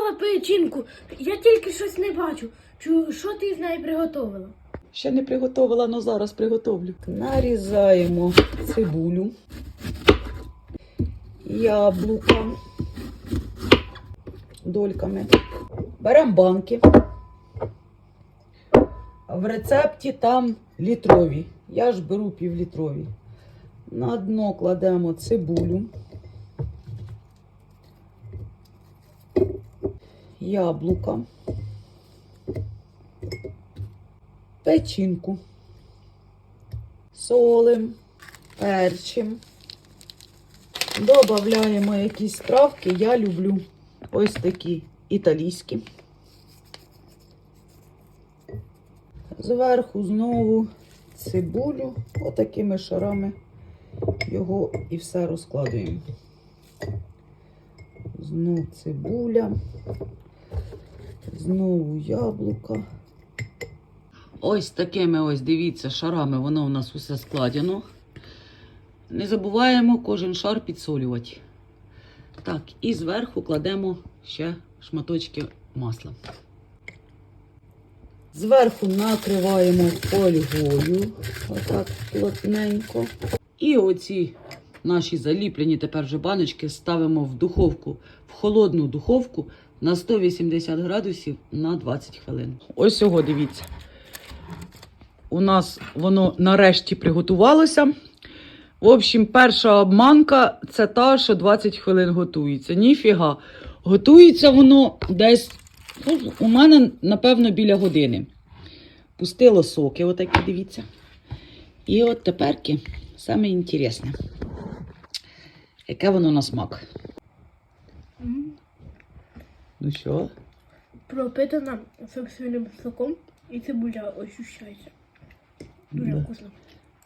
робила печінку. Я тільки щось не бачу. Чу- Що ти з нею приготувала? Ще не приготувала, але зараз приготовлю. Нарізаємо цибулю, яблука дольками. Беремо банки. В рецепті там літрові. Я ж беру півлітрові. На дно кладемо цибулю. Яблука. Печінку. Солим, перчим. Добавляємо якісь травки. Я люблю ось такі італійські. Зверху знову цибулю, отакими шарами його і все розкладуємо. Знову цибуля, знову яблука. Ось такими ось, дивіться, шарами воно у нас усе складено. Не забуваємо кожен шар підсолювати. Так, і зверху кладемо ще шматочки масла. Зверху накриваємо фольгою, отак плотненько. І оці наші заліплені тепер вже баночки ставимо в духовку, в холодну духовку на 180 градусів на 20 хвилин. Ось цього дивіться. У нас воно нарешті приготувалося. В общем, перша обманка це та, що 20 хвилин готується. Ніфіга. Готується воно десь, ну, у мене, напевно, біля години. Пустило соки, отакі, дивіться. І от теперки саме інтересне. Яке воно на смак? Ну що? Пропитана собственним соком і цибуля ощущається. Дуже Да. вкусно.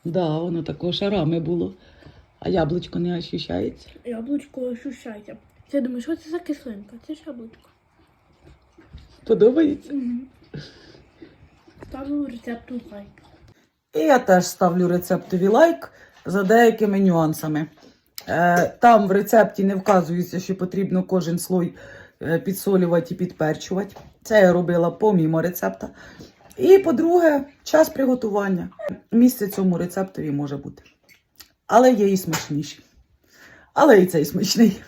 Да, воно тако шарами було. А яблучко не ощущається. Яблучко ощущається. Я думаю, що це за кислинка? Це ж яблучко. Подобається? Угу. Ставлю рецепту лайк. І я теж ставлю рецептові лайк за деякими нюансами. Е, там в рецепті не вказується, що потрібно кожен слой підсолювати і підперчувати. Це я робила помімо рецепта. І, по-друге, час приготування. Місце цьому рецептові може бути. Але є і смачніші. Але і цей смачний.